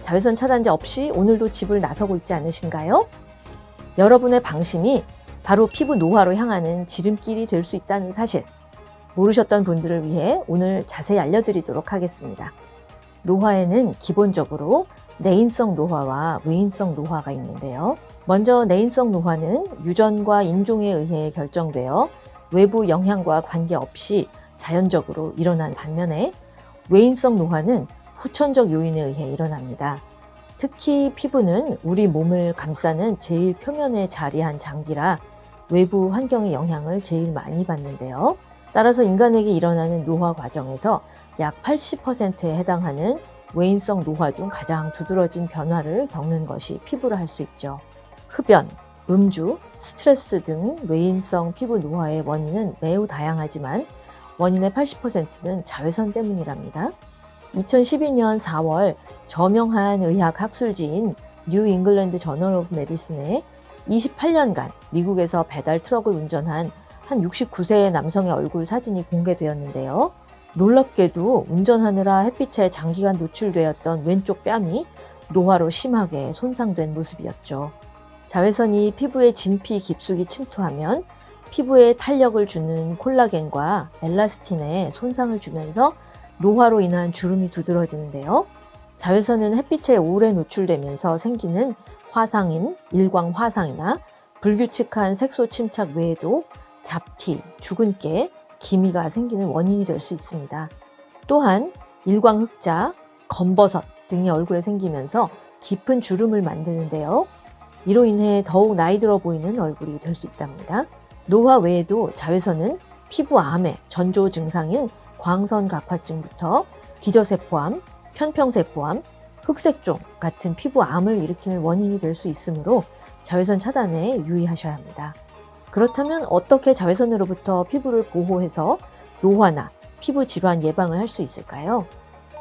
자외선 차단제 없이 오늘도 집을 나서고 있지 않으신가요? 여러분의 방심이 바로 피부 노화로 향하는 지름길이 될 수 있다는 사실 모르셨던 분들을 위해 오늘 자세히 알려드리도록 하겠습니다. 노화에는 기본적으로 내인성 노화와 외인성 노화가 있는데요. 먼저 내인성 노화는 유전과 인종에 의해 결정되어 외부 영향과 관계없이 자연적으로 일어난 반면에 외인성 노화는 후천적 요인에 의해 일어납니다. 특히 피부는 우리 몸을 감싸는 제일 표면에 자리한 장기라 외부 환경의 영향을 제일 많이 받는데요. 따라서 인간에게 일어나는 노화 과정에서 약 80%에 해당하는 외인성 노화 중 가장 두드러진 변화를 겪는 것이 피부라 할 수 있죠. 흡연, 음주, 스트레스 등 외인성 피부 노화의 원인은 매우 다양하지만 원인의 80%는 자외선 때문이랍니다. 2012년 4월 저명한 의학 학술지인 뉴 잉글랜드 저널 오브 메디슨에 28년간 미국에서 배달 트럭을 운전한 한 69세의 남성의 얼굴 사진이 공개되었는데요. 놀랍게도 운전하느라 햇빛에 장기간 노출되었던 왼쪽 뺨이 노화로 심하게 손상된 모습이었죠. 자외선이 피부의 진피 깊숙이 침투하면 피부에 탄력을 주는 콜라겐과 엘라스틴에 손상을 주면서 노화로 인한 주름이 두드러지는데요. 자외선은 햇빛에 오래 노출되면서 생기는 화상인 일광 화상이나 불규칙한 색소 침착 외에도 잡티, 죽은 깨, 기미가 생기는 원인이 될 수 있습니다. 또한 일광 흑자, 검버섯 등이 얼굴에 생기면서 깊은 주름을 만드는데요. 이로 인해 더욱 나이 들어 보이는 얼굴이 될 수 있답니다. 노화 외에도 자외선은 피부 암의 전조 증상인 광선각화증부터 기저세포암, 편평세포암, 흑색종 같은 피부암을 일으키는 원인이 될 수 있으므로 자외선 차단에 유의하셔야 합니다. 그렇다면 어떻게 자외선으로부터 피부를 보호해서 노화나 피부 질환 예방을 할 수 있을까요?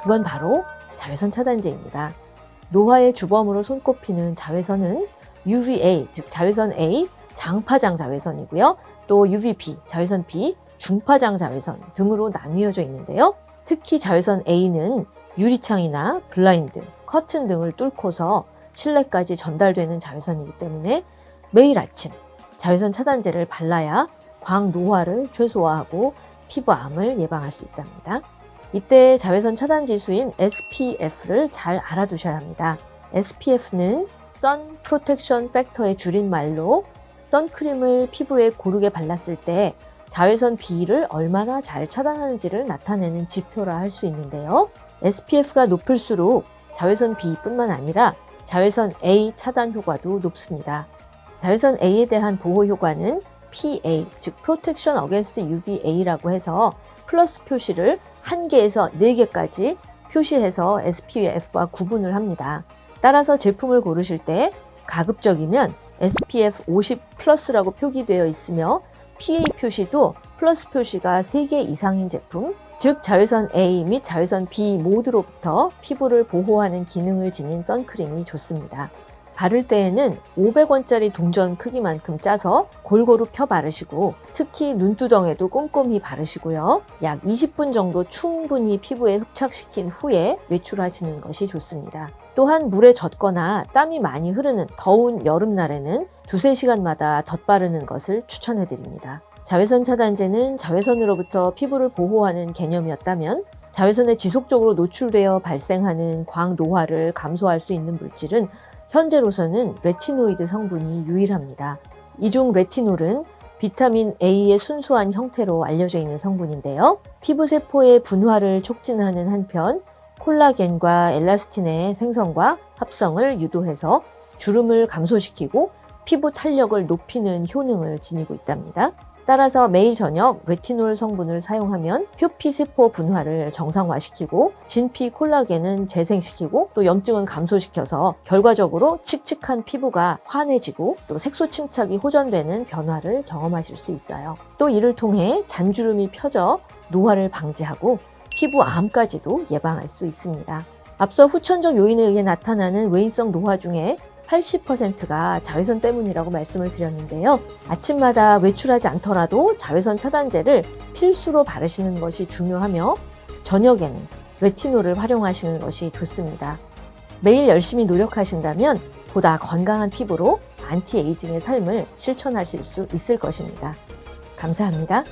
그건 바로 자외선 차단제입니다. 노화의 주범으로 손꼽히는 자외선은 UVA, 즉 자외선 A, 장파장 자외선이고요. 또 UVB, 자외선 B, 중파장 자외선 등으로 나뉘어져 있는데요. 특히 자외선 A는 유리창이나 블라인드, 커튼 등을 뚫고서 실내까지 전달되는 자외선이기 때문에 매일 아침 자외선 차단제를 발라야 광 노화를 최소화하고 피부암을 예방할 수 있답니다. 이때 자외선 차단 지수인 SPF를 잘 알아두셔야 합니다. SPF는 Sun Protection Factor의 줄임말로 선크림을 피부에 고르게 발랐을 때 자외선 B를 얼마나 잘 차단하는지를 나타내는 지표라 할 수 있는데요. SPF가 높을수록 자외선 B뿐만 아니라 자외선 A 차단 효과도 높습니다. 자외선 A에 대한 보호 효과는 PA, 즉 Protection Against UVA라고 해서 플러스 표시를 1개에서 4개까지 표시해서 SPF와 구분을 합니다. 따라서 제품을 고르실 때 가급적이면 SPF 50 플러스라고 표기되어 있으며 PA 표시도 플러스 표시가 3개 이상인 제품, 즉 자외선 A 및 자외선 B 모두로부터 피부를 보호하는 기능을 지닌 선크림이 좋습니다. 바를 때에는 500원짜리 동전 크기만큼 짜서 골고루 펴 바르시고 특히 눈두덩에도 꼼꼼히 바르시고요. 약 20분 정도 충분히 피부에 흡착시킨 후에 외출하시는 것이 좋습니다. 또한 물에 젖거나 땀이 많이 흐르는 더운 여름날에는 두세 시간마다 덧바르는 것을 추천해 드립니다. 자외선 차단제는 자외선으로부터 피부를 보호하는 개념이었다면 자외선에 지속적으로 노출되어 발생하는 광노화를 감소할 수 있는 물질은 현재로서는 레티노이드 성분이 유일합니다. 이중 레티놀은 비타민 A의 순수한 형태로 알려져 있는 성분인데요. 피부 세포의 분화를 촉진하는 한편 콜라겐과 엘라스틴의 생성과 합성을 유도해서 주름을 감소시키고 피부 탄력을 높이는 효능을 지니고 있답니다. 따라서 매일 저녁 레티놀 성분을 사용하면 표피 세포 분화를 정상화시키고 진피 콜라겐은 재생시키고 또 염증은 감소시켜서 결과적으로 칙칙한 피부가 환해지고 또 색소 침착이 호전되는 변화를 경험하실 수 있어요. 또 이를 통해 잔주름이 펴져 노화를 방지하고 피부 암까지도 예방할 수 있습니다. 앞서 후천적 요인에 의해 나타나는 외인성 노화 중에 80%가 자외선 때문이라고 말씀을 드렸는데요. 아침마다 외출하지 않더라도 자외선 차단제를 필수로 바르시는 것이 중요하며 저녁에는 레티놀을 활용하시는 것이 좋습니다. 매일 열심히 노력하신다면 보다 건강한 피부로 안티에이징의 삶을 실천하실 수 있을 것입니다. 감사합니다.